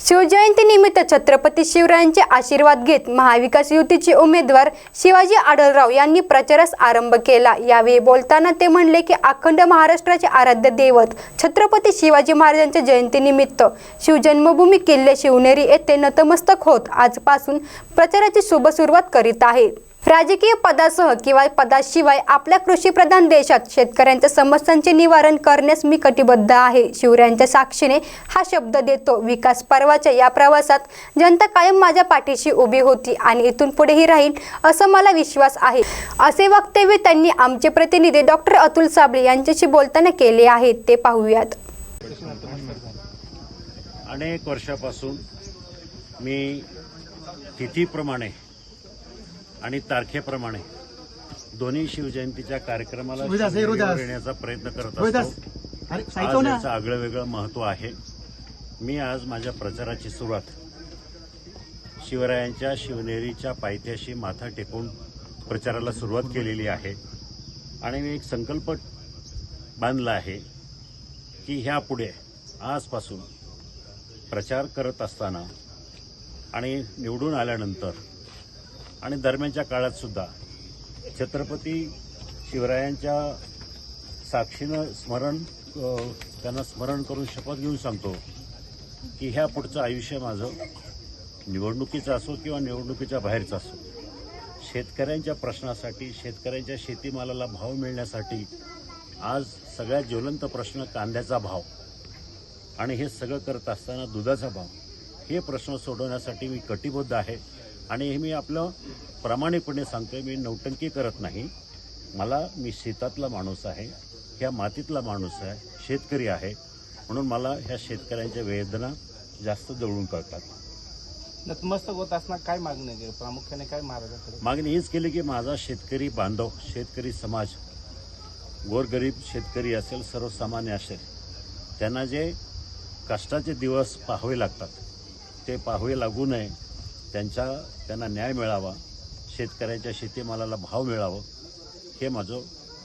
शिवजयंती निमित्त छत्रपती शिवरायांचे आशीर्वाद घेत महाविकास युतीचे उमेदवार शिवाजी आढळराव यांनी प्रचारास आरंभ केला. यावेळी बोलताना ते म्हणले की अखंड महाराष्ट्राचे आराध्य दैवत छत्रपती शिवाजी महाराजांच्या जयंतीनिमित्त शिवजन्मभूमी किल्ले शिवनेरी येथे नतमस्तक होत आजपासून प्रचाराची शुभ सुरुवात करीत आहे. राजकीय पदासह किंवा पदाशिवाय आपल्या कृषीप्रधान देशात शेतकऱ्यांच्या समस्यांचे निवारण करण्यास मी कटिबद्ध आहे. शिवरायांच्या साक्षीने हा शब्द देतो विकास पर्वाच्या या प्रवासात जनता कायम माझ्या पाठीशी उभी होती आणि इथून पुढेही राहील असं मला विश्वास आहे. असे वक्तव्य त्यांनी आमचे प्रतिनिधी डॉक्टर अतुल साबळे यांच्याशी बोलताना केले आहे. ते पाहूयात. अनेक वर्षापासून मी तिथीप्रमाणे आणि तारखेप्रमाणे दोन्ही शिवजयंतीच्या कार्यक्रमाला. येण्याचा प्रयत्न करत असतो. आज याचं आगळं वेगळं महत्त्व आहे. मी आज माझ्या प्रचाराची सुरुवात शिवरायांच्या शिवनेरीच्या पायथ्याशी माथा टेकून प्रचाराला सुरुवात केलेली आहे. आणि मी एक संकल्प बांधला आहे की ह्यापुढे आजपासून प्रचार करत असताना आणि निवडून आल्यानंतर आणि दरम्यानच्या काळात सुद्धा छत्रपती शिवरायांच्या साक्षीनं स्मरण त्यांना स्मरण करून शपथ घेऊन सांगतो की ह्या पुढचं आयुष्य माझं निवडणुकीचं असो किंवा निवडणुकीच्या बाहेरचं असो. शेतकऱ्यांच्या प्रश्नासाठी शेतकऱ्यांच्या शेतीमालाला भाव मिळण्यासाठी आज सगळ्यात ज्वलंत प्रश्न कांद्याचा भाव आणि हे सगळं करत असताना दुधाचा भाव. हे प्रश्न सोडवण्यासाठी मी कटिबद्ध आहे. आणि हे मी आपलं प्रामाणिकपणे सांगतोय मी नौटंकी करत नाही. मला मी शेतातला माणूस आहे ह्या मातीतला माणूस आहे शेतकरी आहे. म्हणून मला ह्या शेतकऱ्यांच्या वेदना जास्त जवळून कळतात. नतमस्तक होत असताना काय मागणं आहे? प्रामुख्याने काय महाराजांकडे मागणी हीच केली की माझा शेतकरी बांधव शेतकरी समाज गोरगरीब शेतकरी असेल सर्वसामान्य असेल त्यांना जे कष्टाचे दिवस पाहावे लागतात ते पाहावे लागू नये. त्यांच्या त्यांना न्याय मिळावा शेतकऱ्यांच्या शेतीमालाला भाव मिळावं हे माझं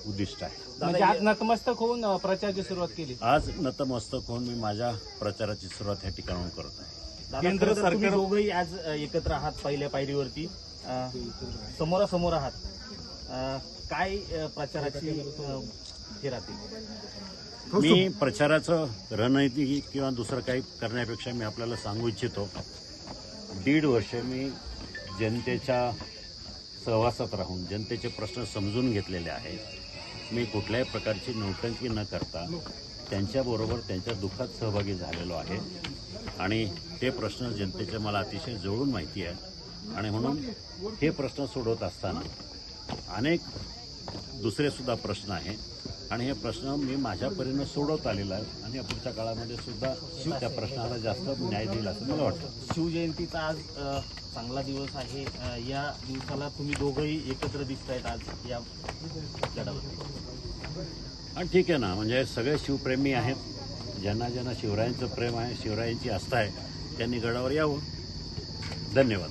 उद्दिष्ट आहे. म्हणजे आज नतमस्तक होऊन प्रचाराची सुरुवात केली. आज नतमस्तक होऊन मी माझ्या प्रचाराची सुरुवात ह्या ठिकाणाहून करत. आहे केंद्र सरकार दोघंही आज एकत्र आहात पहिल्या पायरीवरती. समोरासमोर आहात. काय प्रचाराची हे राहतील? मी प्रचाराचं रणनीती किंवा दुसरं काही करण्यापेक्षा मी आपल्याला सांगू इच्छितो. दीड वर्ष मी जनतेच्या सहवासात राहून जनतेचे प्रश्न समजून घेतलेले आहेत. मी कुठल्याही प्रकारची नौटंकी न करता त्यांच्याबरोबर त्यांच्या दुःखात सहभागी झालेलो आहे. आणि ते प्रश्न जनतेचे मला अतिशय जवळून माहिती आहे आणि म्हणून हे प्रश्न सोडवत असताना अनेक दुसरेसुद्धा प्रश्न आहे आणि हे प्रश्न मी माझ्या परीनं सोडवत आलेला आहे. आणि पुढच्या काळामध्ये सुद्धा त्या प्रश्नाला जास्त न्याय देईल असं मला वाटतं. शिवजयंतीचा आज चांगला दिवस आहे. या दिवसाला तुम्ही दोघंही एकत्र दिसत आहेत आज या गडावरती आणि ठीक आहे ना म्हणजे सगळे शिवप्रेमी आहेत. ज्यांना ज्यांना शिवरायांचं प्रेम आहे शिवरायांची आस्था आहे त्यांनी गडावर यावं. धन्यवाद.